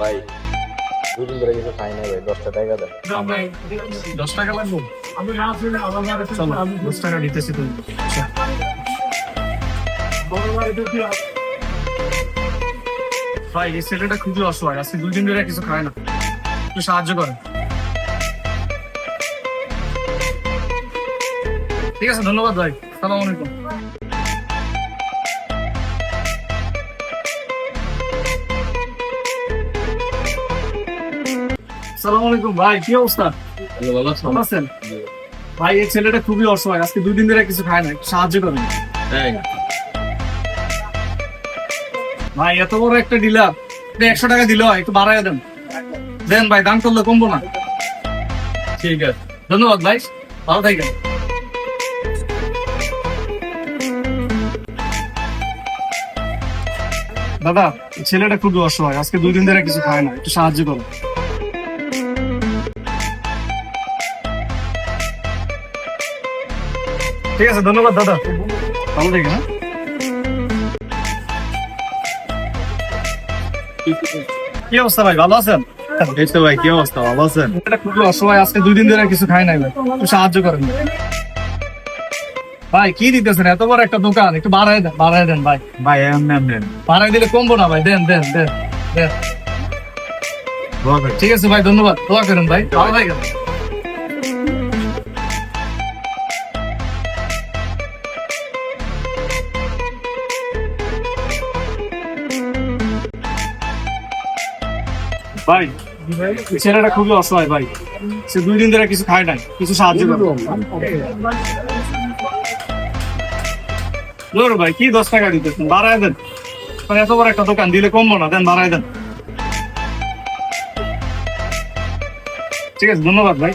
ভাই, দুদিন ধরে কিছু খাই নাই ভাই, দশটা টাকা দশ টাকা লাগবে দশ টাকা দিতেছি তুমি। ভাই, এই ছেলেটা খুবই অসহায়, আজকে দুই দিন ধরে কিছু খায় না। একটু সাহায্য করেন। ঠিক আছে, ধন্যবাদ ভাই। সালাম আলাইকুম। আলাইকুম ভাই কি অবস্থা? ভালো ভালো আছেন? ভাই এই ছেলেটা খুবই অসহায় আজকে দুই দিন ধরে কিছু খায় না একটু সাহায্য করেন ভাই এত বড় একটা ডিলার একশো টাকা দিল একটু দেন। দেন ভাই দাম করলে কমবো না। ঠিক আছে। ধন্যবাদ ভাই ভালো থাকেন। দাদা ছেলেটা খুবই অসহায় আজকে দুই দিন ধরে কিছু খায় না একটু সাহায্য করো ঠিক আছে ধন্যবাদ দাদা। ভালো থাকেন হ্যাঁ? কি অবস্থা ভাই ভালো আছেন? এই তো ভাই কি অবস্থা? ভালো আছেন? এটা খুবই অসহায় আজকে দুই দিন ধরে কিছু খাই নাই ভাই। একটু সাহায্য করেন। ভাই কি দিতেছেন? এত বড় একটা দোকান একটু বাড়াই দেন বাড়াই দেন ভাই। ভাই এমনি এমনি বাড়াই দিলে কমবো না ভাই দেন দেন দেন দেন। ঠিক আছে ভাই ধন্যবাদ। দোয়া করেন ভাই ভালো থাকেন। ভাই, ছেলেটা খুবই অসহায় ভাই। সে দুই দিন ধরে কিছু খায় নাই, কিছু সাহায্য ভাই, কি দশ টাকা দেন। মানে এত বড় একটা দোকান, দিলে কমবো না, দেন দেন। ঠিক আছে, ধন্যবাদ ভাই।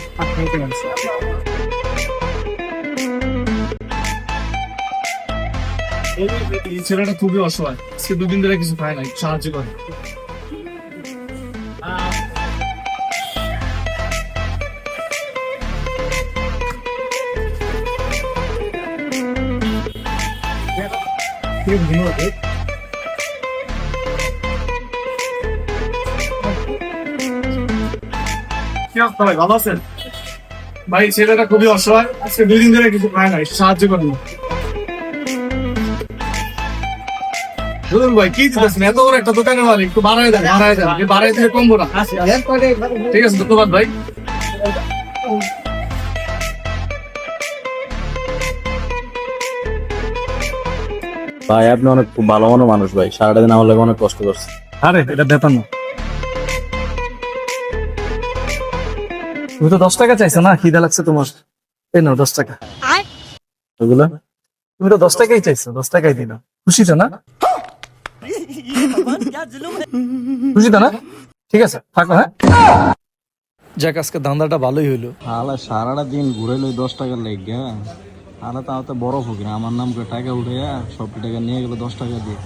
এই ছেলেটা খুবই অসহায় আজকে দুদিন ধরে কিছু খায় না একটু সাহায্য করে। আছে ধন্যবাদ ভাই? ভাই ভালো আছেন? ভাই ছেলেটা খুবই অসহায়। আজকে দুই দিন ধরে কিছু খায় না একটু সাহায্য করুন। ভাই কি দিতেছেন এত বড় একটা দোকানের মালিক একটু বাড়াই দেন বাড়াই দেন। বাড়াই দিলে কমবো না। ঠিক আছে ধন্যবাদ ভাই। ভাই আপনি অনেক খুব ভালো মনের মানুষ ভাই। সারাটা দিন আমার লাগে অনেক কষ্ট করছে আরে এটা বেতন না। তুমি তো দশ টাকা চাইছো না? খিদে লাগছে তোমার। এই নাও দশ টাকা। ওগুলো তুমি তো দশ টাকাই চাইছো দশ টাকাই দিল খুশি তো না? খুশি তো না? ঠিক আছে থাকো হ্যাঁ। যাক আজকে ধান্দাটা ভালোই হইল। সারাটা দিন ঘুরে লই দশ টাকার লেগে। হালা তো বরফ বড় ফকির, আমার নাম করে টাকা উঠে সব টাকা নিয়ে গেলো দশ টাকা দিয়ে।